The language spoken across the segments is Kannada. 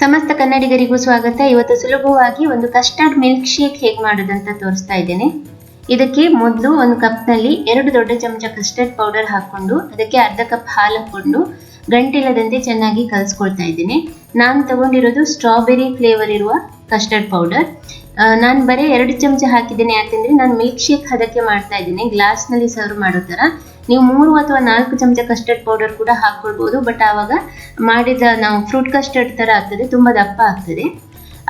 ಸಮಸ್ತ ಕನ್ನಡಿಗರಿಗೂ ಸ್ವಾಗತ. ಇವತ್ತು ಸುಲಭವಾಗಿ ಒಂದು ಕಸ್ಟರ್ಡ್ ಮಿಲ್ಕ್ ಶೇಕ್ ಹೇಗೆ ಮಾಡೋದಂತ ತೋರಿಸ್ತಾ ಇದ್ದೇನೆ. ಇದಕ್ಕೆ ಮೊದಲು ಒಂದು ಕಪ್ನಲ್ಲಿ ಎರಡು ದೊಡ್ಡ ಚಮಚ ಕಸ್ಟರ್ಡ್ ಪೌಡರ್ ಹಾಕೊಂಡು ಅದಕ್ಕೆ ಅರ್ಧ ಕಪ್ ಹಾಲು ಹಾಕ್ಕೊಂಡು ಗಂಟಿಲ್ಲದಂತೆ ಚೆನ್ನಾಗಿ ಕಲಿಸ್ಕೊಳ್ತಾ ಇದ್ದೀನಿ. ನಾನು ತಗೊಂಡಿರೋದು ಸ್ಟ್ರಾಬೆರಿ ಫ್ಲೇವರ್ ಇರುವ ಕಸ್ಟರ್ಡ್ ಪೌಡರ್ ನಾನು ಬರೀ ಎರಡು ಚಮಚ ಹಾಕಿದ್ದೇನೆ, ಯಾಕೆಂದರೆ ನಾನು ಮಿಲ್ಕ್ ಶೇಕ್ ಅದಕ್ಕೆ ಮಾಡ್ತಾ ಇದ್ದೀನಿ. ಗ್ಲಾಸ್ನಲ್ಲಿ ಸರ್ವ್ ಮಾಡೋ ಥರ. ನೀವು ಮೂರು ಅಥವಾ ನಾಲ್ಕು ಚಮಚ ಕಸ್ಟರ್ಡ್ ಪೌಡರ್ ಕೂಡ ಹಾಕ್ಕೊಳ್ಬೋದು ಬಟ್ ಆವಾಗ ಮಾಡಿದ ನಾವು ಫ್ರೂಟ್ ಕಸ್ಟರ್ಡ್ ಥರ ಆಗ್ತದೆ, ತುಂಬ ದಪ್ಪ ಆಗ್ತದೆ.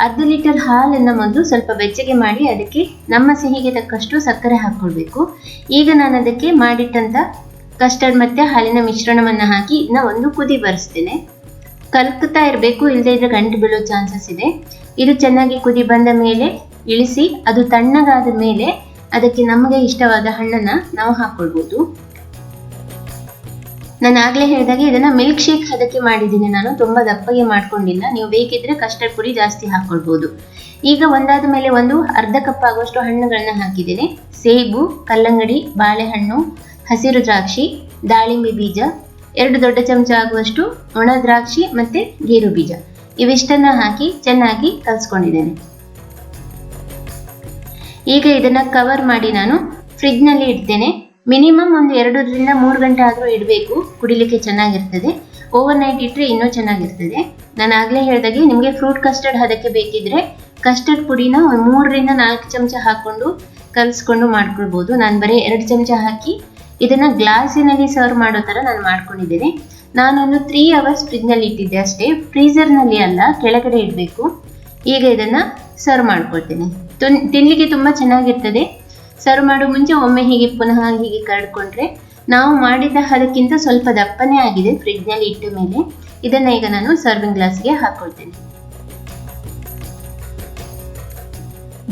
ಅರ್ಧ ಲೀಟರ್ ಹಾಲನ್ನು ಮೊದಲು ಸ್ವಲ್ಪ ಬೆಚ್ಚಗೆ ಮಾಡಿ ಅದಕ್ಕೆ ನಮ್ಮ ಸಿಹಿಗೆ ತಕ್ಕಷ್ಟು ಸಕ್ಕರೆ ಹಾಕ್ಕೊಳ್ಬೇಕು. ಈಗ ನಾನು ಅದಕ್ಕೆ ಮಾಡಿಟ್ಟಂಥ ಕಸ್ಟರ್ಡ್ ಮತ್ತು ಹಾಲಿನ ಮಿಶ್ರಣವನ್ನು ಹಾಕಿ ಇದನ್ನ ಒಂದು ಕುದಿ ಬರೆಸ್ತೇನೆ. ಕಲ್ಕುತ್ತಾ ಇರಬೇಕು ಇಲ್ಲದೇ ಇದ್ರೆ ಗಂಟು ಬೀಳೋ ಚಾನ್ಸಸ್ ಇದೆ. ಇದು ಚೆನ್ನಾಗಿ ಕುದಿ ಬಂದ ಮೇಲೆ ಇಳಿಸಿ, ಅದು ತಣ್ಣಗಾದ ಮೇಲೆ ಅದಕ್ಕೆ ನಮಗೆ ಇಷ್ಟವಾದ ಹಣ್ಣನ್ನು ನಾವು ಹಾಕ್ಕೊಳ್ಬೋದು. ನಾನು ಆಗಲೇ ಹೇಳಿದಾಗೆ ಇದನ್ನ ಮಿಲ್ಕ್ ಶೇಕ್ ಹದಕ್ಕೆ ಮಾಡಿದ್ದೀನಿ. ನಾನು ತುಂಬ ದಪ್ಪಗೆ ಮಾಡ್ಕೊಂಡಿಲ್ಲ. ನೀವು ಬೇಕಿದ್ರೆ ಕಸ್ಟರ್ಡ್ ಪುಡಿ ಜಾಸ್ತಿ ಹಾಕ್ಕೊಳ್ಬೋದು ಈಗ ಒಂದಾದ ಮೇಲೆ ಒಂದು ಅರ್ಧ ಕಪ್ ಆಗುವಷ್ಟು ಹಣ್ಣುಗಳನ್ನ ಹಾಕಿದ್ದೀನಿ. ಸೇಬು, ಕಲ್ಲಂಗಡಿ, ಬಾಳೆಹಣ್ಣು, ಹಸಿರು ದ್ರಾಕ್ಷಿ, ದಾಳಿಂಬೆ ಬೀಜ, ಎರಡು ದೊಡ್ಡ ಚಮಚ ಆಗುವಷ್ಟು ಒಣ ದ್ರಾಕ್ಷಿ ಮತ್ತೆ ಗೇರು ಬೀಜ. ಇವಿಷ್ಟನ್ನ ಹಾಕಿ ಚೆನ್ನಾಗಿ ಕಲಿಸ್ಕೊಂಡಿದ್ದೇನೆ. ಈಗ ಇದನ್ನ ಕವರ್ ಮಾಡಿ ನಾನು ಫ್ರಿಜ್ನಲ್ಲಿ ಇಡ್ತೇನೆ. ಮಿನಿಮಮ್ ಒಂದು ಎರಡರಿಂದ ಮೂರು ಗಂಟೆ ಆದರೂ ಇಡಬೇಕು. ಕುಡಿಲಿಕ್ಕೆ ಚೆನ್ನಾಗಿರ್ತದೆ. ಓವರ್ ನೈಟ್ ಇಟ್ಟರೆ ಇನ್ನೂ ಚೆನ್ನಾಗಿರ್ತದೆ. ನಾನು ಆಗಲೇ ಹೇಳಿದಾಗೆ ನಿಮಗೆ ಫ್ರೂಟ್ ಕಸ್ಟರ್ಡ್ ಅದಕ್ಕೆ ಬೇಕಿದ್ರೆ ಕಸ್ಟರ್ಡ್ ಪುಡಿನ ಒಂದು ಮೂರರಿಂದ ನಾಲ್ಕು ಚಮಚ ಹಾಕ್ಕೊಂಡು ಕಲಿಸ್ಕೊಂಡು ಮಾಡ್ಕೊಳ್ಬೋದು. ನಾನು ಬರೀ ಎರಡು ಚಮಚ ಹಾಕಿ ಇದನ್ನು ಗ್ಲಾಸಿನಲ್ಲಿ ಸರ್ವ್ ಮಾಡೋ ಥರ ನಾನು ಮಾಡ್ಕೊಂಡಿದ್ದೇನೆ. ನಾನೊಂದು ತ್ರೀ ಅವರ್ಸ್ ಫ್ರಿಜ್ನಲ್ಲಿ ಇಟ್ಟಿದ್ದೆ ಅಷ್ಟೇ. ಫ್ರೀಸರ್ನಲ್ಲಿ ಅಲ್ಲ, ಕೆಳಗಡೆ ಇಡಬೇಕು. ಈಗ ಇದನ್ನು ಸರ್ವ್ ಮಾಡ್ಕೊಳ್ತೇನೆ. ತಿನ್ನಲಿಕ್ಕೆ ತುಂಬ ಚೆನ್ನಾಗಿರ್ತದೆ. ಸರ್ವ್ ಮಾಡೋ, ಮುಂಚೆ ಒಮ್ಮೆ ಹೀಗೆ, ಪುನಃ ಹೀಗೆ ಕರ್ಕೊಂಡ್ರೆ ನಾವು ಮಾಡಿದ ಅದಕ್ಕಿಂತ ಸ್ವಲ್ಪ ದಪ್ಪನೇ ಆಗಿದೆ ಫ್ರಿಡ್ಜ್ನಲ್ಲಿ ಇಟ್ಟ ಮೇಲೆ. ಇದನ್ನು ಈಗ ನಾನು ಸರ್ವಿಂಗ್ ಗ್ಲಾಸ್ಗೆ ಹಾಕೊಳ್ತೇನೆ.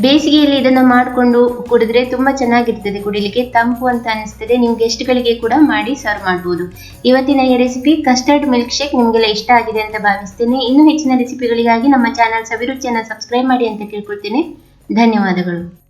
ಬೇಸಿಗೆಯಲ್ಲಿ ಇದನ್ನು ಮಾಡಿಕೊಂಡು ಕುಡಿದ್ರೆ ತುಂಬ ಚೆನ್ನಾಗಿರ್ತದೆ. ಕುಡಿಲಿಕ್ಕೆ ತಂಪು ಅಂತ ಅನಿಸ್ತದೆ. ನೀವು ಗೆಸ್ಟ್ಗಳಿಗೆ ಕೂಡ ಮಾಡಿ ಸರ್ವ್ ಮಾಡ್ಬೋದು. ಇವತ್ತಿನ ಈ ರೆಸಿಪಿ ಕಸ್ಟರ್ಡ್ ಮಿಲ್ಕ್ ಶೇಕ್ ನಿಮಗೆಲ್ಲ ಇಷ್ಟ ಆಗಿದೆ ಅಂತ ಭಾವಿಸ್ತೇನೆ. ಇನ್ನೂ ಹೆಚ್ಚಿನ ರೆಸಿಪಿಗಳಿಗಾಗಿ ನಮ್ಮ ಚಾನಲ್ ಸವಿರುಚಿಯನ್ನು ಸಬ್ಸ್ಕ್ರೈಬ್ ಮಾಡಿ ಅಂತ ಕೇಳ್ಕೊಳ್ತೇನೆ. ಧನ್ಯವಾದಗಳು.